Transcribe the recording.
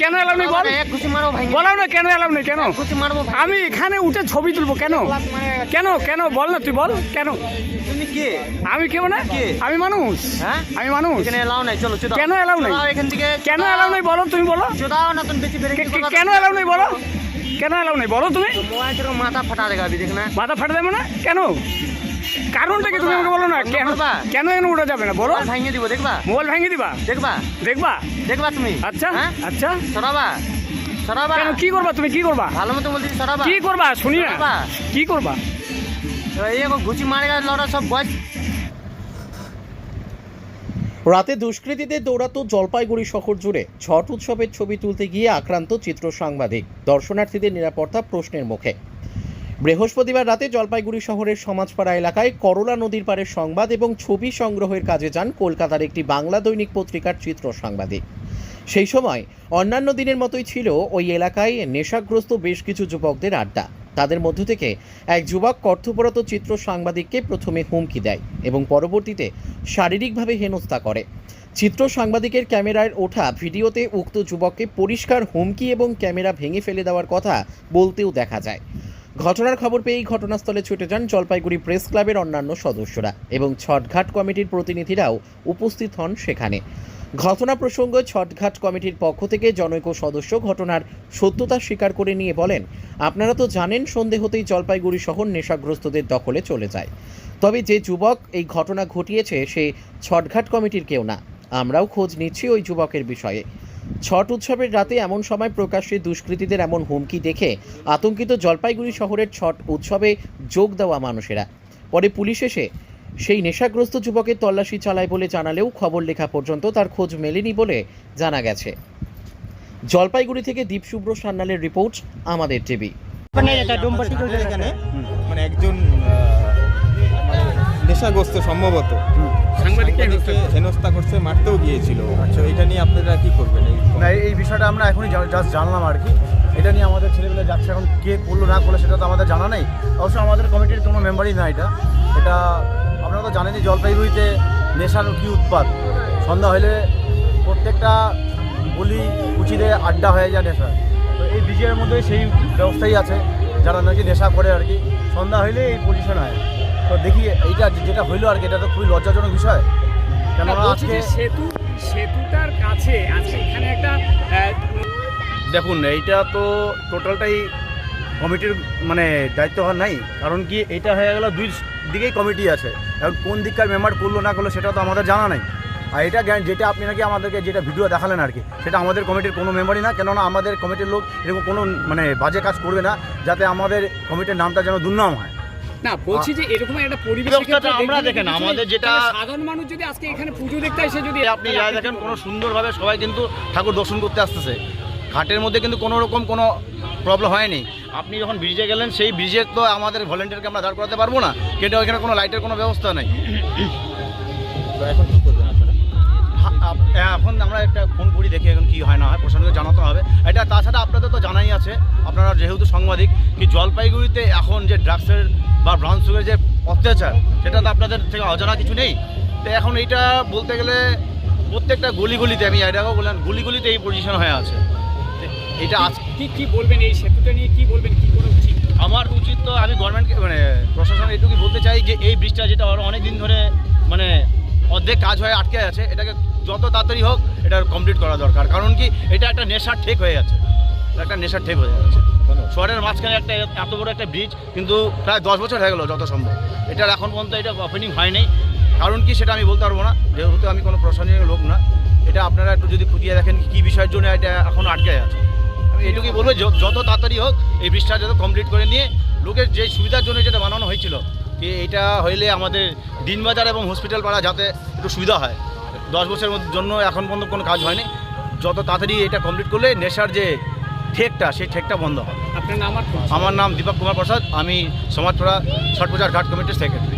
কেন এলাম নেই বল। এক মারবো ভাই। বলাও না কেন এলাম নেই কেন? আমি এখানে উঠে ছবি তুলবো কেন? কেন কেন? বল না তুই বল কেন? তুমি কে? আমি কেউ না আমি মানুষ। হ্যাঁ? আমি মানুষ। এলাও নাই চলো কেন allow নাই? এখান থেকে কেন এলাম নেই বলো তুমি বলো। না কেন এলাম নেই বলো। কেন এলাম নেই বলো তুমি। মাথা ফাটা দেবে আবি দেখ না। মাথা ফাটে দেবে না? কেন? কারণটা কি তুমি আমাকে বলো না? কেন কেন এখানে উঠে যাবে না? বলো। ভাঙিয়ে দিব দেখবা? মোবাইল ভেঙে দিবা? দেখবা? দেখবা? দেখবা তুমি? আচ্ছা হ্যাঁ? আচ্ছা। সরাবা। সরাবা। কেন কি করবা তুমি? কি করবা? ভালো মতো বলছি সরাবা। কি করবা? শুনি না। কি করবা? এই এখন ঘুষি মারে লড়া সব বয়স। রাতে দুষ্কৃতীদের দৌড়াতো জলপাইগুড়ি শহর জুড়ে ছট উৎসবের ছবি তুলতে গিয়ে আক্রান্ত চিত্র সাংবাদিক। দর্শনার্থীদের নিরাপত্তা প্রশ্নের মুখে। বৃহস্পতিবার রাতে জলপাইগুড়ি শহরের সমাজপাড়া এলাকায় করলা নদীর পাড়ের সংবাদ এবং ছবি সংগ্রহের কাজে যান কলকাতার একটি বাংলা দৈনিক পত্রিকার চিত্র সাংবাদিক। সেই সময় অন্যান্য দিনের মতোই ছিল ওই এলাকায় নেশাগ্রস্ত বেশ কিছু যুবকদের আড্ডা। তাদের মধ্য থেকে এক যুবক কর্তব্যরত চিত্র সাংবাদিককে প্রথমে হুমকি দেয় এবং পরবর্তীতে শারীরিকভাবে হেনস্থা করে। চিত্র সাংবাদিকের ক্যামেরায় ওঠা ভিডিওতে উক্ত যুবককে পরিষ্কার হুমকি এবং ক্যামেরা ভেঙে ফেলে দেওয়ার কথা বলতেও দেখা যায়। ঘটনার খবর পেয়েই ঘটনাস্থলে ছুটে যান জলপাইগুড়ি প্রেস ক্লাবের অন্যান্য সদস্যরা এবং ছটঘাট কমিটির প্রতিনিধিরাও উপস্থিত হন সেখানে। ঘটনা প্রসঙ্গে ছটঘাট কমিটির পক্ষ থেকে জনৈক সদস্য ঘটনার সত্যতা স্বীকার করে নিয়ে বলেন, আপনারা তো জানেন সন্ধে হতেই জলপাইগুড়ি শহর নেশাগ্রস্তদের দখলে চলে যায়। তবে যে যুবক এই ঘটনা ঘটিয়েছে সে ছটঘাট কমিটির কেউ না। আমরাও খোঁজ নিচ্ছি ওই যুবকের বিষয়ে। ছট উৎসবের রাতে এমন সময় প্রকাশ্যে দুষ্কৃতীদের এমন হুমকি দেখে আতঙ্কিত জলপাইগুড়ি শহরের ছট উৎসবে যোগ দেওয়া মানুষেরা। পরে পুলিশ এসে সেই নেশাগ্রস্ত যুবকের তল্লাশি চালায় বলে জানালেও খবর লেখা পর্যন্ত তার খোঁজ মেলেনি বলে জানা গেছে। জলপাইগুড়ি থেকে দীপশুভ্র সান্যালের রিপোর্ট আমাদের টিভি। মানে একজন মানে নেশাগ্রস্ত সম্ভবত। সাংবাদিককে হেনস্থা করছে। মারতেও গিয়েছিল। আচ্ছা এটা নিয়ে আপনারা কি করবেন এই না এই- এই বিষয়টা আমরা এখনই জাস্ট জানলাম আর কি। এটা নিয়ে আমাদের যাচ্ছে এখন কে করল না করল সেটা তো আমাদের জানা নেই। অবশ্য আমাদের কমিটির কোনো মেম্বারই না এটা। এটা আপনারা তো জানেন যে জলপাইগুড়িতে নেশার কি উৎপাত। সন্ধ্যা হলে প্রত্যেকটা গলি কুচিতে আড্ডা হয়ে যায় নেশা তো এই বিজয়ের মধ্যে সেই ব্যবস্থাই আছে যারা নাকি নেশা করে আর কি। সন্ধ্যা হইলে এই পজিশন হয়। তো দেখি এইটা যেটা হইল আর কি এটা তো খুবই লজ্জাজনক বিষয়। কেন আজকে সেতু সেতুটার কাছে আজকে এখানে একটা দেখুন এইটা তো টোটালটাই কমিটির মানে দায়িত্ব হওয়ার নাই। কারণ কি এটা হয়ে গেল দুই দিকেই কমিটি আছে। এখন কোন দিককার মেম্বার করল না করল সেটা তো আমাদের জানা নাই। আর এটা জ্ঞান যেটা আপনি নাকি আমাদেরকে যেটা ভিডিও দেখালেন আর কি সেটা আমাদের কমিটির কোনো মেম্বারই না। কেননা আমাদের কমিটির লোক এরকম কোনো মানে বাজে কাজ করবে না যাতে আমাদের কমিটির নামটা যেন দুর্নাম হয়। না বলছি যে এরকম একটা পরিবেশ আমরা দেখেন, আমাদের যেটা- সাধারণ মানুষ যদি আজকে এখানে পুজো দেখতে এসে যদি আপনি যা দেখেন কোনো সুন্দরভাবে সবাই কিন্তু ঠাকুর দর্শন করতে আসতেছে। ঘাটের মধ্যে কিন্তু কোনো রকম কোনো প্রবলেম হয়নি। আপনি যখন ব্রিজে গেলেন সেই ব্রিজে তো আমাদের ভলেন্টিয়ারকে আমরা দাঁড় করাতে পারব না। কিন্তু ওইখানে কোনো লাইটের কোনো ব্যবস্থা নেই। তো এখন কি করবেন আপনারা? হা- আপ- এখন আমরা একটা ফোন করি দেখি এখন কি হয় না হয় প্রশাসনকে জানাতে হবে। এটা তাছাড়া আপনাদের তো জানাই আছে আপনারা যেহেতু সাংবাদিক কি জলপাইগুড়িতে এখন যে ড্রাগসের বা ব্রাউন সুগারের যে অত্যাচার সেটা তো আপনাদের থেকে অজানা কিছু নেই। তো এখন এইটা বলতে গেলে প্রত্যেকটা গলি গলিতে আমি এটাকেও বললাম গলি গলিতে এই পজিশন হয়ে আছে। এটা আজ কি কি বলবেন এই সেতুটা নিয়ে? কি বলবেন? কি করা উচিত? আমার উচিত তো আমি গভর্নমেন্টকে মানে প্রশাসন এইটুকুই বলতে চাই যে এই ব্রিজটা যেটা অনেক দিন ধরে মানে অর্ধেক কাজ হয়ে আটকে আছে এটাকে যত তাড়াতাড়ি হোক এটা কমপ্লিট করা দরকার। কারণ কি এটা একটা নেশার ঠেক হয়ে এটা একটা নেশার ঠেক হয়ে যাচ্ছে। শহরের মাঝখানে একটা এত বড় একটা ব্রিজ কিন্তু প্রায় দশ বছর হয়ে গেলো যত সম্ভব। এটার এখন পর্যন্ত এটা ওপেনিং হয়নি কারণ কি সেটা আমি বলতে পারব না। যেহেতু আমি কোনো প্রশাসনিক লোক না, এটা আপনারা একটু যদি খুঁটিয়ে দেখেন কী বিষয়ের জন্য এটা এখন আটকে আছে। আমি এটুকুই বলব যত তাড়াতাড়ি হোক, এই ব্রিজটা যত কমপ্লিট করে নিয়ে, লোকের যে সুবিধার জন্য যেটা বানানো হয়েছিল যে এটা হইলে আমাদের দিনবাজার এবং হসপিটাল পাড়া যাতে একটু সুবিধা হয়। দশ বছরের জন্য এখন পর্যন্ত কোনো কাজ হয়নি। যত তাড়াতাড়ি এটা কমপ্লিট করলে, নেশার যে ঠেকটা সেই ঠেকটা বন্ধ হবে। আমার নাম দীপক কুমার প্রসাদ আমি সমাজপাড়া ছট পূজার ঘাট কমিটির সেক্রেটারি